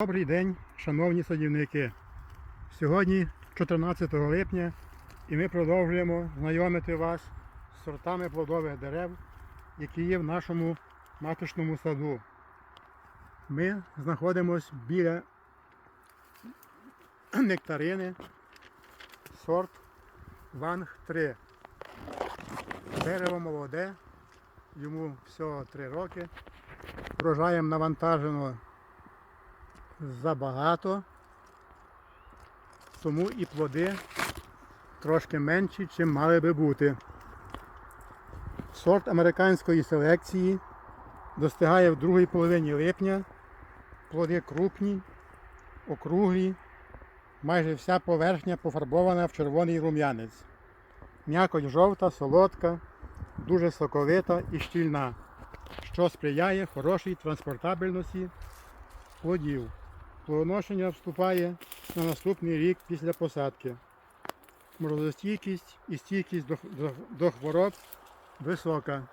Добрий день, шановні садівники. Сьогодні 14 липня і ми продовжуємо знайомити вас з сортами плодових дерев, які є в нашому маточному саду. Ми знаходимося біля нектарини, сорт Ванг 3. Дерево молоде, йому всього 3 роки. Врожаєм навантажено забагато, тому і плоди трошки менші, чим мали би бути. Сорт американської селекції достигає в другій половині липня. Плоди крупні, округлі, майже вся поверхня пофарбована в червоний рум'янець. М'якоть жовта, солодка, дуже соковита і щільна, що сприяє хорошій транспортабельності плодів. Плодоношення вступає на наступний рік після посадки. Морозостійкість і стійкість до, хвороб висока.